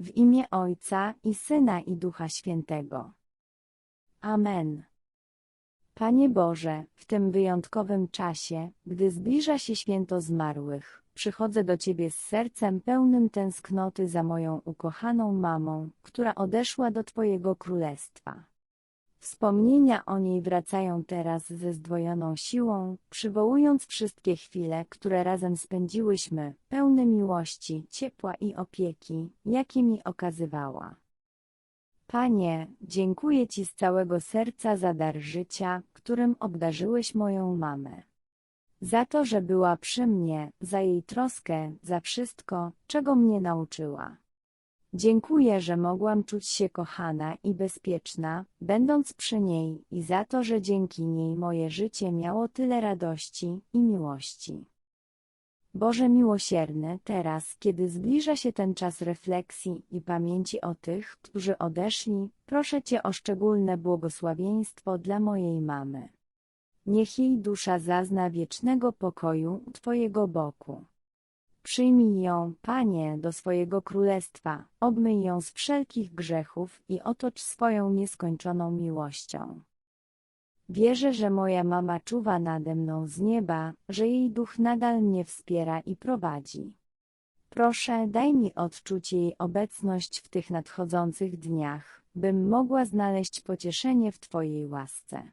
W imię Ojca i Syna i Ducha Świętego. Amen. Panie Boże, w tym wyjątkowym czasie, gdy zbliża się święto zmarłych, przychodzę do Ciebie z sercem pełnym tęsknoty za moją ukochaną mamą, która odeszła do Twojego królestwa. Wspomnienia o niej wracają teraz ze zdwojoną siłą, przywołując wszystkie chwile, które razem spędziłyśmy, pełne miłości, ciepła i opieki, jakie mi okazywała. Panie, dziękuję Ci z całego serca za dar życia, którym obdarzyłeś moją mamę. Za to, że była przy mnie, za jej troskę, za wszystko, czego mnie nauczyła. Dziękuję, że mogłam czuć się kochana i bezpieczna, będąc przy niej, i za to, że dzięki niej moje życie miało tyle radości i miłości. Boże miłosierny, teraz, kiedy zbliża się ten czas refleksji i pamięci o tych, którzy odeszli, proszę Cię o szczególne błogosławieństwo dla mojej mamy. Niech jej dusza zazna wiecznego pokoju Twojego boku. Przyjmij ją, Panie, do swojego królestwa, obmyj ją z wszelkich grzechów i otocz swoją nieskończoną miłością. Wierzę, że moja mama czuwa nade mną z nieba, że jej duch nadal mnie wspiera i prowadzi. Proszę, daj mi odczuć jej obecność w tych nadchodzących dniach, bym mogła znaleźć pocieszenie w Twojej łasce.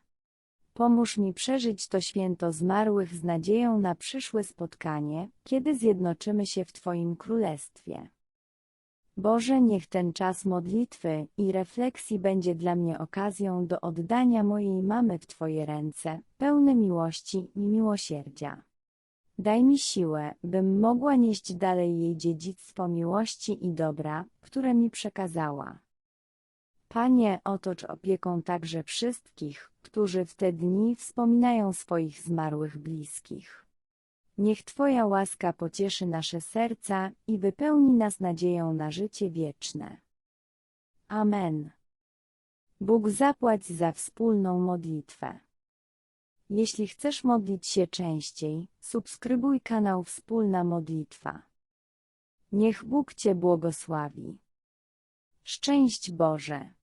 Pomóż mi przeżyć to święto zmarłych z nadzieją na przyszłe spotkanie, kiedy zjednoczymy się w Twoim królestwie. Boże, niech ten czas modlitwy i refleksji będzie dla mnie okazją do oddania mojej mamy w Twoje ręce, pełne miłości i miłosierdzia. Daj mi siłę, bym mogła nieść dalej jej dziedzictwo miłości i dobra, które mi przekazała. Panie, otocz opieką także wszystkich, którzy w te dni wspominają swoich zmarłych bliskich. Niech Twoja łaska pocieszy nasze serca i wypełni nas nadzieją na życie wieczne. Amen. Bóg zapłać za wspólną modlitwę. Jeśli chcesz modlić się częściej, subskrybuj kanał Wspólna Modlitwa. Niech Bóg Cię błogosławi. Szczęść Boże.